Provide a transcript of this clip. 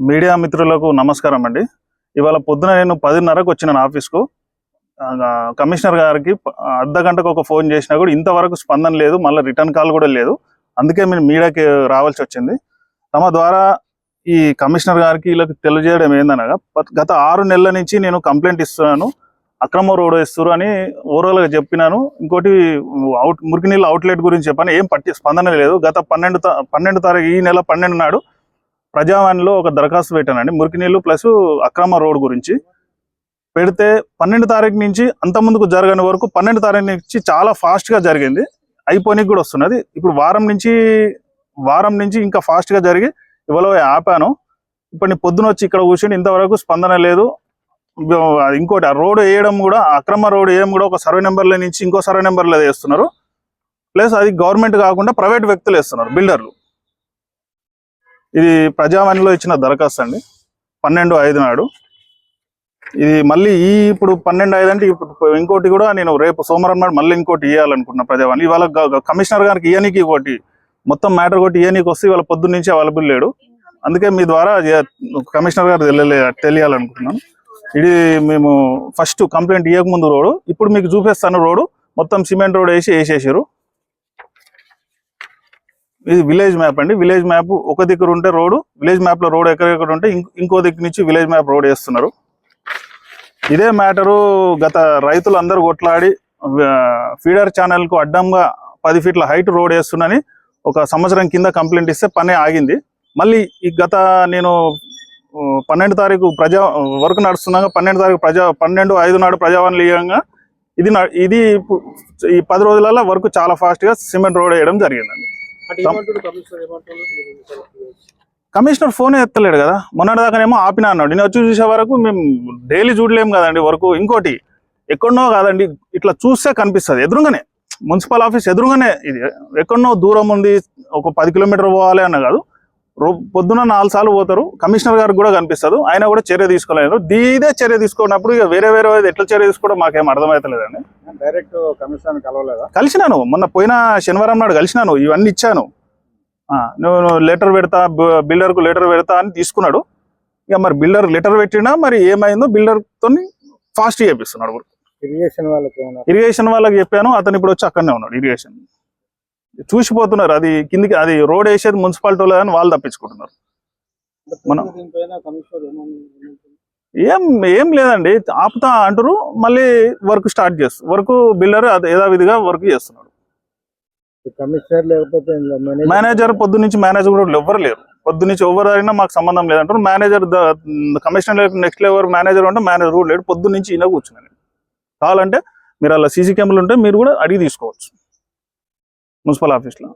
Media మిత్రులకు నమస్కారం అండి. ఇవాళ పొద్దున నేను పదిన్నరకు వచ్చిన ఆఫీస్కు. కమిషనర్ గారికి అర్ధ గంటకు ఒక ఫోన్ చేసినా కూడా ఇంతవరకు స్పందన లేదు మళ్ళీ రిటర్న్ కాల్ కూడా లేదు. అందుకే మీరు మీడియాకి రావాల్సి వచ్చింది. తమ ద్వారా ఈ కమిషనర్ గారికి వీళ్ళకి తెలియజేయడం ఏందనగా గత ఆరు నెలల నుంచి నేను కంప్లైంట్ ఇస్తున్నాను అక్రమ రోడ్ వేస్తున్నారు అని ఓవరాల్గా చెప్పినాను. ఇంకోటి అవుట్ మురికి నీళ్ళ అవుట్లెట్ గురించి చెప్పాను. ఏం పట్టి స్పందన లేదు. గత పన్నెండు తా- పన్నెండు తారీఖు ఈ నెల పన్నెండు నాడు ప్రజావాణిలో ఒక దరఖాస్తు పెట్టానండి. మురికి నీళ్ళు ప్లస్ అక్రమ రోడ్ గురించి. పెడితే పన్నెండు తారీఖు నుంచి అంత ముందుకు జరగని వరకు పన్నెండు తారీఖు నుంచి చాలా ఫాస్ట్గా గా జరిగింది. అయిపోనికి కూడా వస్తున్నది. ఇప్పుడు వారం నుంచి వారం నుంచి ఇంకా ఫాస్ట్గా గా జరిగి ఇవాళ ఆపాను. ఇప్పుడు నేను పొద్దున వచ్చి ఇక్కడ కూర్చొని ఇంతవరకు స్పందన లేదు. ఇంకోటి ఆ రోడ్ వేయడం కూడా అక్రమ రోడ్ వేయడం కూడా ఒక సర్వే నెంబర్ల నుంచి ఇంకో సర్వే నెంబర్లో వేస్తున్నారు. ప్లస్ అది గవర్నమెంట్ కాకుండా ప్రైవేట్ వ్యక్తులు వేస్తున్నారు బిల్డర్లు. ఇది ప్రజావాణిలో ఇచ్చిన దరఖాస్తు అండి. పన్నెండు ఐదు నాడు. ఇది మళ్ళీ ఈ ఇప్పుడు పన్నెండు ఐదు అంటే ఇప్పుడు ఇంకోటి కూడా నేను రేపు సోమవారం నాడు మళ్ళీ ఇంకోటి ఇవ్వాలనుకుంటున్నా ప్రజావాణి. ఇవాళ కమిషనర్ గారికి ఇయనికి ఒకటి. మొత్తం మ్యాటర్ కొట్టి ఇయనికి వస్తే ఇవాళ పొద్దున్న నుంచి అవైలబుల్ లేడు. అందుకే మీ ద్వారా కమిషనర్ గారు తెలియలే తెలియాలనుకుంటున్నాను. ఇది మేము ఫస్ట్ కంప్లైంట్ ఇవ్వకముందు రోడ్డు. ఇప్పుడు మీకు చూపిస్తాను రోడ్డు. మొత్తం సిమెంట్ రోడ్ వేసి వేసేసారు. ఇది విలేజ్ మ్యాప్ అండి. విలేజ్ మ్యాప్ ఒక దగ్గర ఉంటే రోడ్ విలేజ్ మ్యాప్లో రోడ్ ఎక్కడెక్కడ ఉంటే ఇంకో- దగ్గర దిక్కు నుంచి విలేజ్ మ్యాప్ రోడ్ వేస్తున్నారు. ఇదే మ్యాటరు గత రైతులు అందరూ కొట్లాడి ఫీడర్ ఛానల్కు అడ్డంగా పది ఫీట్ల హైట్ రోడ్ వేస్తున్నని ఒక సంవత్సరం కింద కంప్లైంట్ ఇస్తే పని ఆగింది. మళ్ళీ ఈ గత నేను పన్నెండు తారీఖు ప్రజా వర్క్ నడుస్తున్నాగా పన్నెండు తారీఖు ప్రజా పన్నెండు ఐదు నాడు ప్రజావనలీయంగా ఇది ఇది ఈ పది రోజులలో వర్క్ చాలా ఫాస్ట్గా సిమెంట్ రోడ్ వేయడం జరిగిందండి. కమిషనర్ ఫోన్ ఎత్తలేడు కదా? మొన్నటి దాకానేమో ఆపినా అన్నాడు. నేను వచ్చి చూసే వరకు మేము డైలీ చూడలేం కదండి వరకు. ఇంకోటి ఎక్కడనో కాదండి ఇట్లా చూస్తే కనిపిస్తుంది. ఎదురుగానే మున్సిపల్ ఆఫీస్ ఎదురుగానే ఇది. ఎక్కడనో దూరం ఉంది ఒక పది కిలోమీటర్ పోవాలి అన్న కాదు. పొద్దున నాలుగు సార్లు పోతారు. కమిషనర్ గారికి కూడా కనిపిస్తుంది. ఆయన కూడా చర్య తీసుకోలేదు దీదే చర్య తీసుకున్నప్పుడు ఇక వేరే వేరే ఎట్లా చర్య తీసుకోవడం మాకేం అర్థమవుతలేదండి డైరెక్ట్ కమిషనర్ కలవలేదా? కలిసినాను. మొన్న పోయిన శనివారం నాడు కలిసినాను. ఇవన్నీ ఇచ్చాను. ఆ, నువ్వు లెటర్ పెడతా బిల్డర్కు లెటర్ పెడతా అని తీసుకున్నాడు. ఇక మరి బిల్డర్ లెటర్ పెట్టినా మరి ఏమైందో బిల్డర్ తోని ఫాస్ట్ చేపిస్తున్నాడు. ఇరిగేషన్ వాళ్ళకి ఇరిగేషన్ వాళ్ళకి చెప్పాను. అతను ఇప్పుడు వచ్చి అక్కడనే ఉన్నాడు. ఇరిగేషన్. చూసిపోతున్నారు. అది కిందికి అది రోడ్ వేసేది మున్సిపాలిటీ వాళ్ళు అని వాళ్ళు తప్పించుకుంటున్నారు. మనం- ఏం ఏం లేదండి. ఆపుతా అంటారు మళ్ళీ వర్క్ స్టార్ట్ చేస్తారు వర్క్ బిల్డర్ యథావిధిగా వర్క్ చేస్తున్నాడు. కమిషనర్ లేకపోతే ఇందులో మేనేజర్ పొద్దు నుంచి మేనేజర్ కూడా ఎవ్వరు లేరు. పొద్దు నుంచి ఎవరు అయినా మాకు సంబంధం లేదంటారు manager commissioner next level manager ఉంటే మేనేజర్ కూడా లేడు. పొద్దు నుంచి ఈయన కూర్చున్నాను కావాలంటే మీరు అలా సీసీ కెమెరాలు ఉంటే మీరు కూడా అడిగి తీసుకోవచ్చు. మున్సిపల్ ఆఫీస్లో.